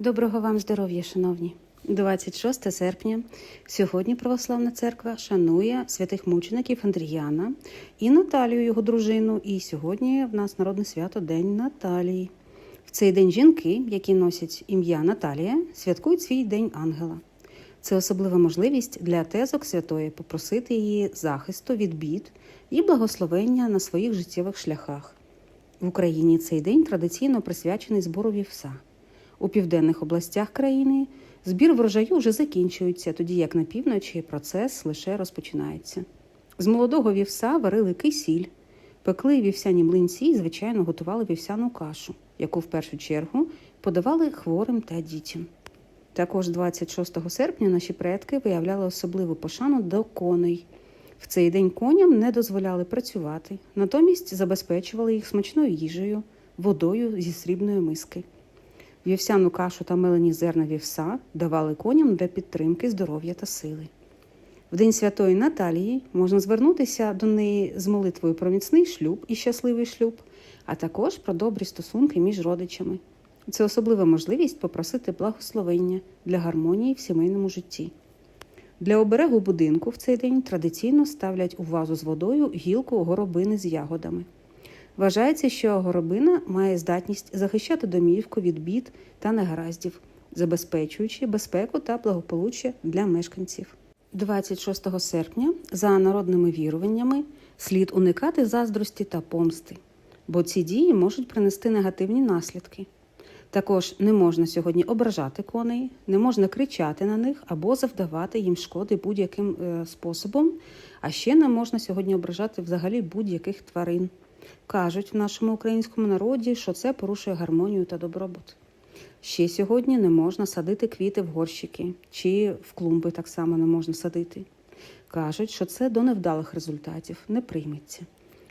Доброго вам здоров'я, шановні! 26 серпня. Сьогодні Православна церква шанує святих мучеників Андріяна і Наталію, його дружину. І сьогодні в нас народне свято День Наталії. В цей день жінки, які носять ім'я Наталія, святкують свій день ангела. Це особлива можливість для тезок святої попросити її захисту від бід і благословення на своїх життєвих шляхах. В Україні цей день традиційно присвячений збору вівса. У південних областях країни збір врожаю вже закінчується, тоді як на півночі процес лише розпочинається. З молодого вівса варили кисіль, пекли вівсяні млинці і, звичайно, готували вівсяну кашу, яку в першу чергу подавали хворим та дітям. Також 26 серпня наші предки виявляли особливу пошану до коней. В цей день коням не дозволяли працювати, натомість забезпечували їх смачною їжею, водою зі срібної миски. Вівсяну кашу та мелені зерна вівса давали коням для підтримки здоров'я та сили. В День Святої Наталії можна звернутися до неї з молитвою про міцний шлюб і щасливий шлюб, а також про добрі стосунки між родичами. Це особлива можливість попросити благословення для гармонії в сімейному житті. Для оберегу будинку в цей день традиційно ставлять у вазу з водою гілку горобини з ягодами. Вважається, що горобина має здатність захищати домівку від бід та негараздів, забезпечуючи безпеку та благополуччя для мешканців. 26 серпня, за народними віруваннями, слід уникати заздрості та помсти, бо ці дії можуть принести негативні наслідки. Також не можна сьогодні ображати коней, не можна кричати на них або завдавати їм шкоди будь-яким е, способом, а ще не можна сьогодні ображати взагалі будь-яких тварин. Кажуть в нашому українському народі, що це порушує гармонію та добробут. Ще сьогодні не можна садити квіти в горщики, чи в клумби так само не можна садити. Кажуть, що це до невдалих результатів не прийметься.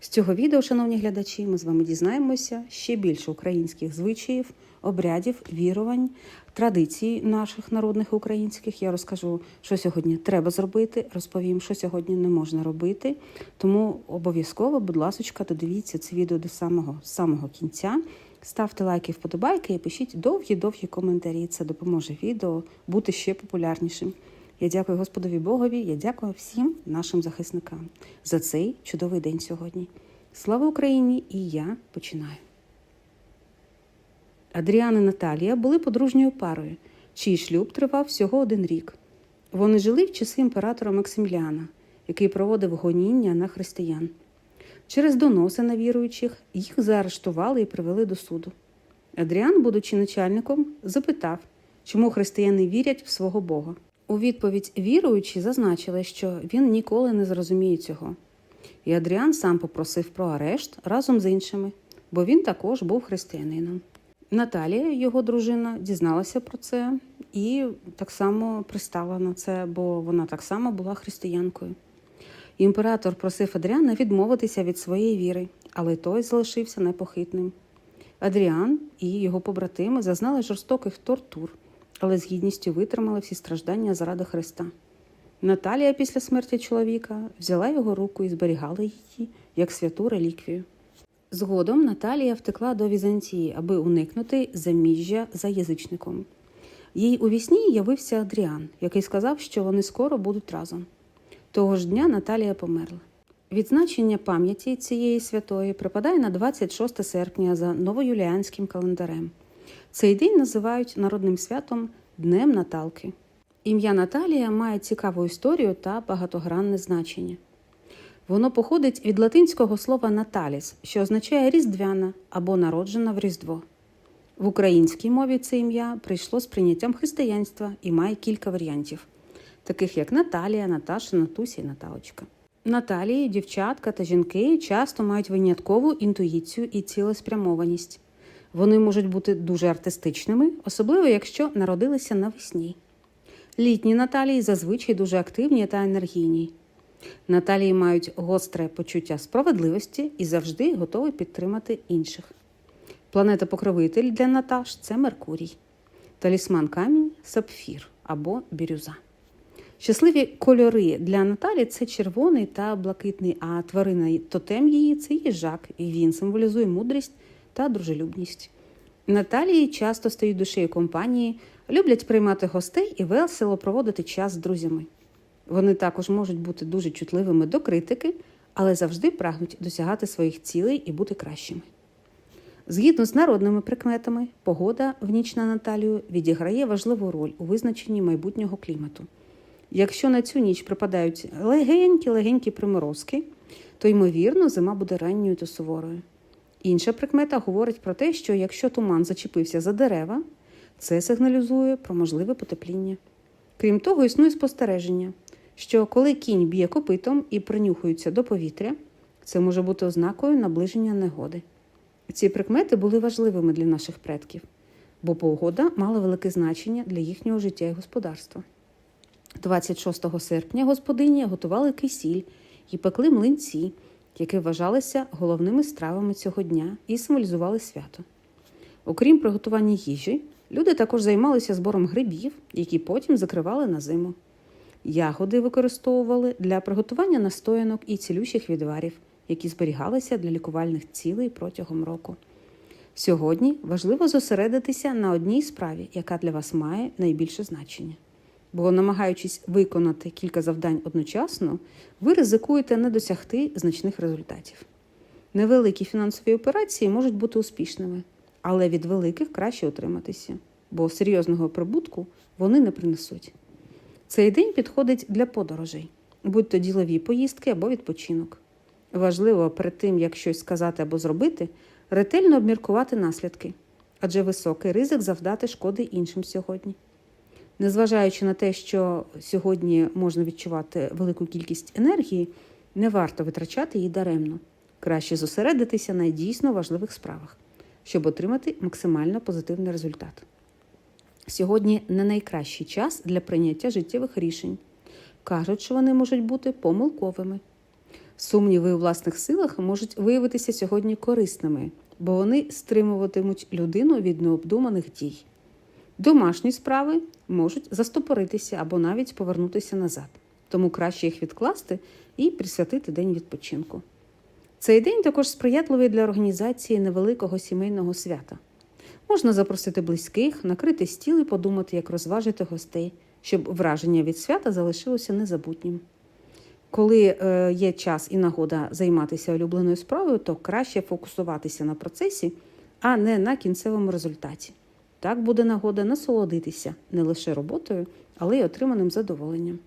З цього відео, шановні глядачі, ми з вами дізнаємося ще більше українських звичаїв, обрядів, вірувань, традицій наших народних українських. Я розкажу, що сьогодні треба зробити, розповім, що сьогодні не можна робити. Тому обов'язково, будь ласка, додивіться це відео до самого самого кінця. Ставте лайки, вподобайки і пишіть довгі-довгі коментарі. Це допоможе відео бути ще популярнішим. Я дякую Господові Богові, я дякую всім нашим захисникам за цей чудовий день сьогодні. Слава Україні! І я починаю. Адріан і Наталія були подружньою парою, чий шлюб тривав всього один рік. Вони жили в часи імператора Максиміліана, який проводив гоніння на християн. Через доноси на віруючих їх заарештували і привели до суду. Адріан, будучи начальником, запитав, чому християни вірять в свого Бога. У відповідь віруючі зазначили, що він ніколи не зрозуміє цього. І Адріан сам попросив про арешт разом з іншими, бо він також був християнином. Наталія, його дружина, дізналася про це і так само пристала на це, бо вона так само була християнкою. Імператор просив Адріана відмовитися від своєї віри, але той залишився непохитним. Адріан і його побратими зазнали жорстоких тортур, але з гідністю витримали всі страждання заради Христа. Наталія після смерті чоловіка взяла його руку і зберігала її як святу реліквію. Згодом Наталія втекла до Візантії, аби уникнути заміжжя за язичником. Їй у вісні явився Адріан, який сказав, що вони скоро будуть разом. Того ж дня Наталія померла. Відзначення пам'яті цієї святої припадає на 26 серпня за новоюліанським календарем. Цей день називають народним святом Днем Наталки. Ім'я Наталія має цікаву історію та багатогранне значення. Воно походить від латинського слова наталіс, що означає різдвяна або народжена в Різдво. В українській мові це ім'я прийшло з прийняттям християнства і має кілька варіантів, таких як Наталія, Наташа, Натуся і Наталочка. Наталії, дівчатка та жінки часто мають виняткову інтуїцію і цілеспрямованість. Вони можуть бути дуже артистичними, особливо якщо народилися навесні. Літні Наталії зазвичай дуже активні та енергійні. Наталії мають гостре почуття справедливості і завжди готові підтримати інших. Планета-покровитель для Наташ це Меркурій, талісман камінь сапфір або бірюза. Щасливі кольори для Наталі це червоний та блакитний, а тварина тотем її це їжак, і він символізує мудрість та дружелюбність. Наталії часто стають душею компанії, люблять приймати гостей і весело проводити час з друзями. Вони також можуть бути дуже чутливими до критики, але завжди прагнуть досягати своїх цілей і бути кращими. Згідно з народними прикметами, погода в ніч на Наталію відіграє важливу роль у визначенні майбутнього клімату. Якщо на цю ніч припадають легенькі-легенькі приморозки, то ймовірно зима буде ранньою та суворою. Інша прикмета говорить про те, що якщо туман зачепився за дерева, це сигналізує про можливе потепління. Крім того, існує спостереження, що коли кінь б'є копитом і принюхується до повітря, це може бути ознакою наближення негоди. Ці прикмети були важливими для наших предків, бо погода мала велике значення для їхнього життя і господарства. 26 серпня господині готували кисіль і пекли млинці, які вважалися головними стравами цього дня і символізували свято. Окрім приготування їжі, люди також займалися збором грибів, які потім закривали на зиму. Ягоди використовували для приготування настоянок і цілющих відварів, які зберігалися для лікувальних цілей протягом року. Сьогодні важливо зосередитися на одній справі, яка для вас має найбільше значення. Бо, намагаючись виконати кілька завдань одночасно, ви ризикуєте не досягти значних результатів. Невеликі фінансові операції можуть бути успішними, але від великих краще утриматися, бо серйозного прибутку вони не принесуть. Цей день підходить для подорожей, будь то ділові поїздки або відпочинок. Важливо перед тим, як щось сказати або зробити, ретельно обміркувати наслідки, адже високий ризик завдати шкоди іншим сьогодні. Незважаючи на те, що сьогодні можна відчувати велику кількість енергії, не варто витрачати її даремно. Краще зосередитися на дійсно важливих справах, щоб отримати максимально позитивний результат. Сьогодні не найкращий час для прийняття життєвих рішень. Кажуть, що вони можуть бути помилковими. Сумніви у власних силах можуть виявитися сьогодні корисними, бо вони стримуватимуть людину від необдуманих дій. Домашні справи можуть застопоритися або навіть повернутися назад, тому краще їх відкласти і присвятити день відпочинку. Цей день також сприятливий для організації невеликого сімейного свята. Можна запросити близьких, накрити стіл і подумати, як розважити гостей, щоб враження від свята залишилося незабутнім. Коли е, є час і нагода займатися улюбленою справою, то краще фокусуватися на процесі, а не на кінцевому результаті. Так буде нагода насолодитися не лише роботою, але й отриманим задоволенням.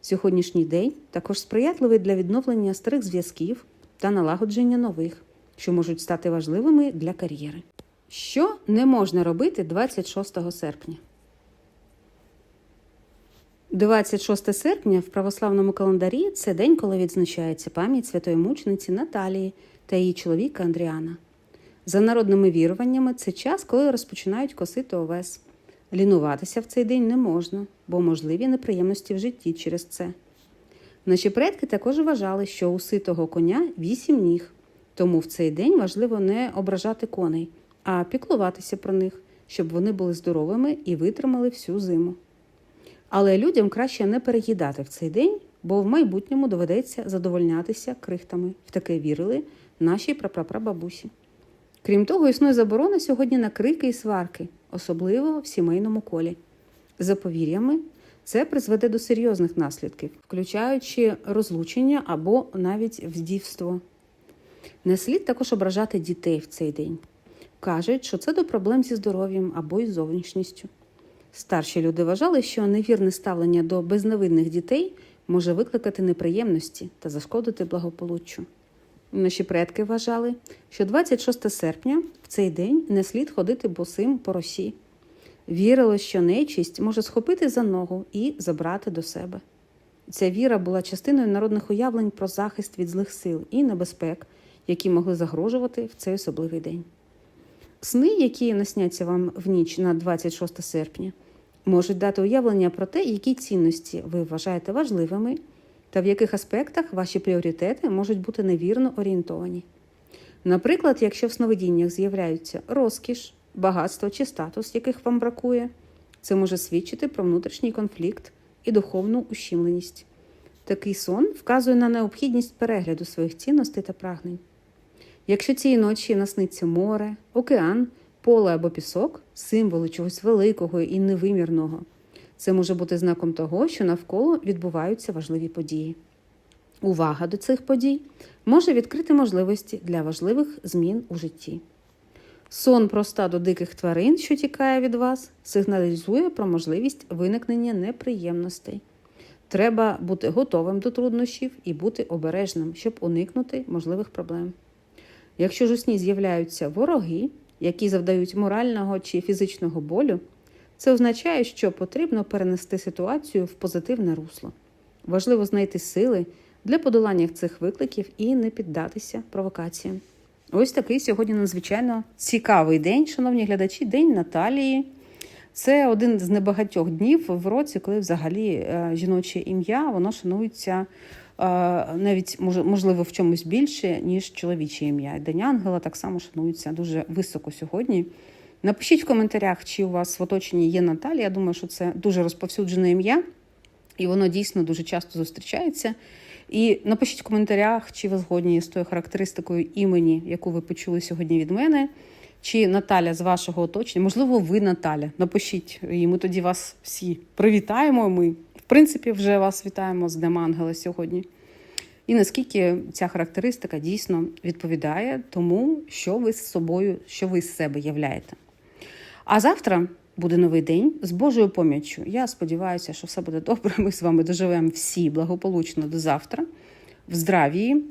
Сьогоднішній день також сприятливий для відновлення старих зв'язків та налагодження нових, що можуть стати важливими для кар'єри. Що не можна робити 26 серпня? 26 серпня в православному календарі це день, коли відзначається пам'ять святої мучениці Наталії та її чоловіка Андріана. За народними віруваннями, це час, коли розпочинають косити овес. Лінуватися в цей день не можна, бо можливі неприємності в житті через це. Наші предки також вважали, що у ситого коня вісім ніг, тому в цей день важливо не ображати коней, а піклуватися про них, щоб вони були здоровими і витримали всю зиму. Але людям краще не переїдати в цей день, бо в майбутньому доведеться задовольнятися крихтами. В таке вірили наші прапрапрабабусі. Крім того, існує заборона сьогодні на крики і сварки, особливо в сімейному колі. За повір'ями, це призведе до серйозних наслідків, включаючи розлучення або навіть вдівство. Не слід також ображати дітей в цей день. Кажуть, що це до проблем зі здоров'ям або із зовнішністю. Старші люди вважали, що невірне ставлення до безневинних дітей може викликати неприємності та зашкодити благополуччю. Наші предки вважали, що 26 серпня в цей день не слід ходити босим по росі. Вірило, що нечість може схопити за ногу і забрати до себе. Ця віра була частиною народних уявлень про захист від злих сил і небезпек, які могли загрожувати в цей особливий день. Сни, які насняться вам в ніч на 26 серпня, можуть дати уявлення про те, які цінності ви вважаєте важливими та в яких аспектах ваші пріоритети можуть бути невірно орієнтовані. Наприклад, якщо в сновидіннях з'являються розкіш, багатство чи статус, яких вам бракує, це може свідчити про внутрішній конфлікт і духовну ущімленість. Такий сон вказує на необхідність перегляду своїх цінностей та прагнень. Якщо цієї ночі насниться море, океан Поле або пісок символи чогось великого і невимірного. Це може бути знаком того, що навколо відбуваються важливі події. Увага до цих подій може відкрити можливості для важливих змін у житті. Сон про стадо диких тварин, що тікає від вас, сигналізує про можливість виникнення неприємностей. Треба бути готовим до труднощів і бути обережним, щоб уникнути можливих проблем. Якщо ж у сні з'являються вороги, які завдають морального чи фізичного болю, це означає, що потрібно перенести ситуацію в позитивне русло. Важливо знайти сили для подолання цих викликів і не піддатися провокаціям. Ось такий сьогодні надзвичайно цікавий день, шановні глядачі, День Наталії. Це один з небагатьох днів в році, коли взагалі е, жіноче ім'я воно шанується навіть можливо в чомусь більше, ніж чоловіче ім'я. День Ангела так само шанується дуже високо сьогодні. Напишіть в коментарях, чи у вас в оточенні є Наталія. Я думаю, що це дуже розповсюджене ім'я, і воно дійсно дуже часто зустрічається. І напишіть в коментарях, чи ви згодні з тою характеристикою імені, яку ви почули сьогодні від мене, чи Наталя з вашого оточення. Можливо, ви Наталя. Напишіть, і ми тоді вас всі привітаємо. Ми, принципі, вже вас вітаємо з Днем Ангела сьогодні. І наскільки ця характеристика дійсно відповідає тому, що ви з собою, що ви з себе являєте. А завтра буде новий день з Божою поміччю. Я сподіваюся, що все буде добре. Ми з вами доживемо всі благополучно до завтра, в здравії.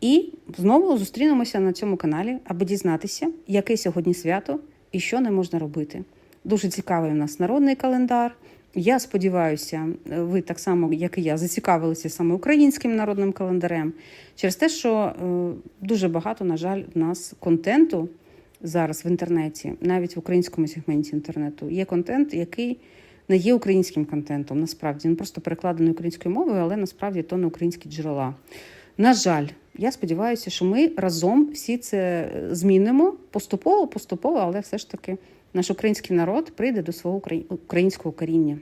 І знову зустрінемося на цьому каналі, аби дізнатися, яке сьогодні свято і що не можна робити. Дуже цікавий у нас народний календар. Я сподіваюся, ви так само, як і я, зацікавилися саме українським народним календарем через те, що е, дуже багато, на жаль, в нас контенту зараз в інтернеті, навіть в українському сегменті інтернету, є контент, який не є українським контентом. Насправді він просто перекладений українською мовою, але насправді то не українські джерела. На жаль, я сподіваюся, що ми разом всі це змінимо поступово, поступово, але все ж таки наш український народ прийде до свого украї- українського коріння.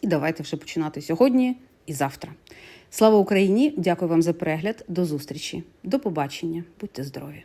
І давайте вже починати сьогодні і завтра. Слава Україні! Дякую вам за перегляд. До зустрічі. До побачення. Будьте здорові!